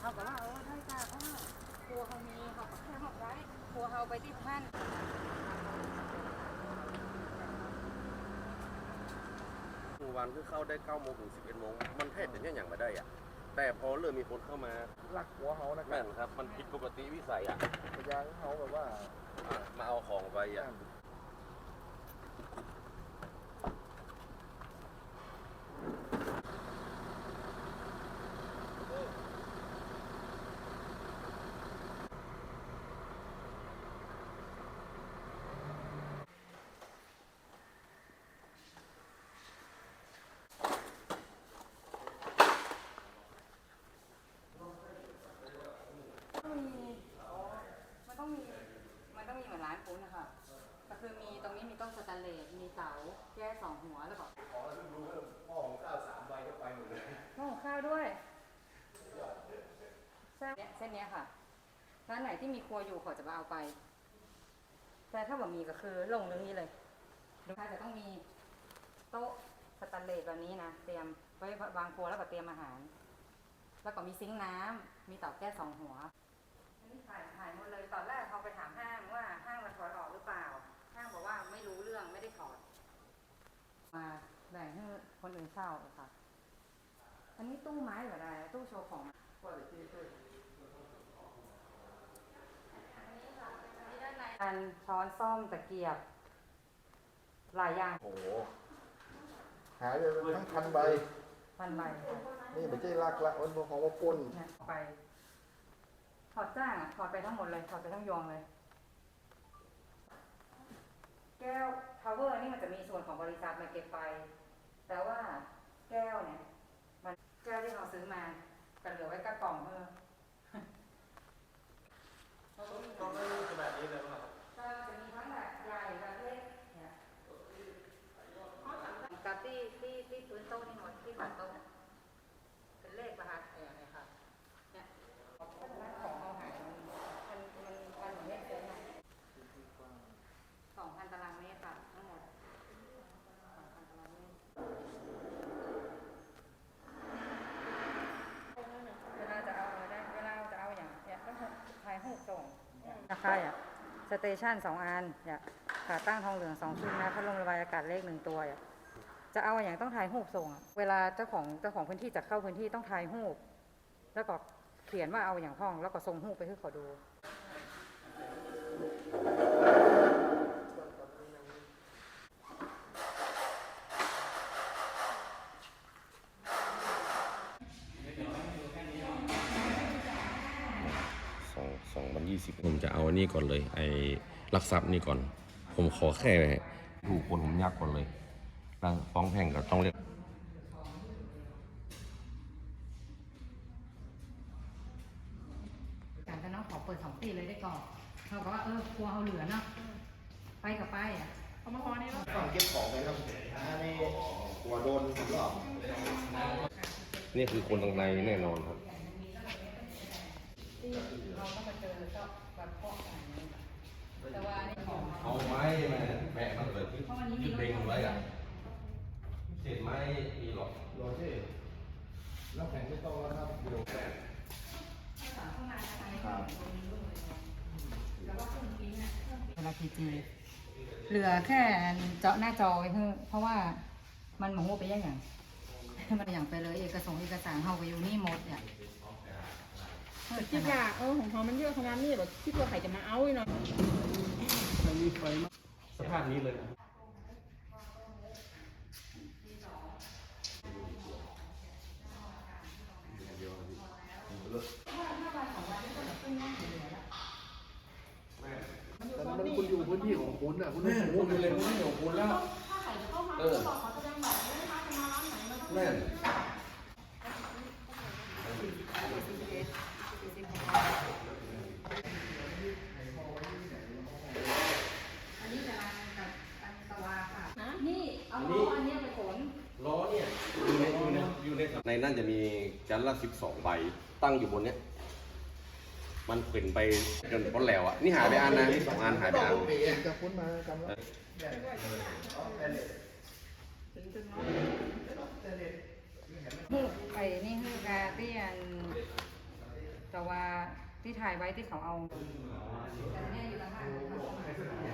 เขาก็ว่าเออได้จ้าเพราะว่าครัวเขามีเขาก็แค่หอกไว้ครัวเขาไปที่พันกลางวันคือเข้าได้9โมงถึง11โมงมันแทบจะเนี่ยอย่างมาได้อะแต่พอเริ่มมีคนเข้ามาลักหัวเขานะครัแม่บนครับ มันผิดปกติวิสัยอะพยางเขาแบบว่าอะมาเอาของไปอะ ต้องมีมันต้องมี มันต้องมีเหมือนร้านคุณนะคะก็คือมีตรงนี้มีต้นสแตนเลสมีเสาแก้สองหัวแล้วก็ขอรู้เพิ่มพ่อของข้าวสามใบก็ไปหมดเลยห้องข้าวด้วยเส้นเนี้ยเส้นเนี้ยค่ะร้านไหนที่มีครัวอยู่เขาจะมาเอาไป แต่ถ้าแบบมีก็คือลงเรื่องนี้เลยลูกค้าจะต้องมีโต๊ะสแตนเลสแบบนี้นะเตรียมไว้วางครัวแล้วก็เตรียมอาหาร แล้วก็มีซิงค์น้ำมีเตาแก๊สสองหัวอันนี้ถ่ายถ่ายหมดเลยตอนแรก มาแบ่งให้คนอื่นเช่าค่ะ อันนี้ตู้ไม้หรืออะไรตู้โชว์ของอันนี้ค่ะอันนี้ด้านในการช้อนซ่อมตะเกียบหลายอย่างโอ้โหหายไปทั้งพันใบพันใบค่ะนี่ไม่ใช่ลักละมันของว่าปล้นเนี่ยเอาไปถอดจ้างอะถอดไปทั้งหมดเลยถอดไปทั้งยวงเลย แก้ว power นี่มันจะมีส่วนของบริษัทมาเก็บไป แต่ว่าแก้วเนี่ย มันแก้วที่เราซื้อมาก็เหลือไว้กับกล่องเพื่อองไม่ขนาดนี้เลยว่า ก็จะมีทั้งแบบใหญ่แบบเล็กเนี่ยกับที่ที่ที่พื้นโต๊ะนี่หมดที่ฝาโต๊ะเป็นเลขประหัสอะไรอย่างเงี้ยค่ะ เนี่ยเพราะฉะนั้นของเราหายมันมันมันมันเหมือนเลขเซนสองพันตารางเมตรค่ะทั้งหมดสองพันตารางเมตร เวลาจะเอาได้เวลาจะเอาอย่างเนี่ยต้องถ่ายรูปส่งราคาอะ สเตชันสองอันเนี่ยขาตั้งทองเหลืองสองชุดนะพัดลมระบายอากาศเลขหนึ่งตัวอะจะเอาอย่างต้องถ่ายรูปส่งเวลาเจ้าของเจ้าของพื้นที่จะเข้าพื้นที่ต้องถ่ายรูปแล้วก็เขียนว่าเอาอย่างห้อง แล้วก็ส่งรูปไปให้เขาดู 20 ผมจะเอานี่ก่อนเลย ไอ้รักทรัพย์นี่ก่อน ผมขอแค่ถูกคนผมยากก่อนเลยแล้วฟ้องแพ่งก็ต้องเรียกจากนั้นขอเปิดสองปีเลยได้ก่อนเขาบอกว่าเออกลัวเอาเหลือเนาะไปกับไปอะเอามาพอนี่แล้วก่อนเก็บของไปครับนี่กลัวโดนหรือเปล่านี่คือคนตรงในแน่นอนครับ ที่เราต้องมาเจอก็แบบพวกอะไรอย่างเงี้ยแต่ว่านี่ของเอาไม้มาแปะมันเลยที่ที่เบงไว้อะเศษไม้มีหรอกรอเช่แล้วแข่งไม่ต้องแล้วครับเดี๋ยวครับเวลาพีจีเหลือแค่เจาะหน้าจอไว้เถอะเพราะว่ามันหมองว่าไปยังอย่างมันอย่างไปเลยเอกสารเอกสารเขาไปอยู่นี่หมดเนี่ย คิดว่าเออของเขามันเยอะขนาดนี้แบบคิดว่าใครจะมาเอาอีกเนาะสภาพนี้เลยแต่มันคุณอยู่พื้นที่ของคุณอะคุณแม่คุณคุณเลยไม่ของคุณแล้วถ้าใครจะเข้ามาเออก็บอกเขาจะยังบอกไม่ได้มาจะมาร้านไหนมันต้อง แม่น อันนี้จะรันกับอันตะวาค่ะ นี่เอาล้ออันเนี้ยไปขน ล้อเนี่ยอยู่ในอยู่ในอยู่ ในนนั่นจะมีจันละสิบสองใบตั้งอยู่บนเนี้ย มันเข็นไปจนพ้นแล้วอะ นี่หายไปอันนะสองอันหายไปอันเปลี่ยนกับคุณมากำลังฮึไอ้นี่คือกาที่อันที่ถ่ายไว้ที่เขาเอาแต่เนี่ยอยู่ต่างหาก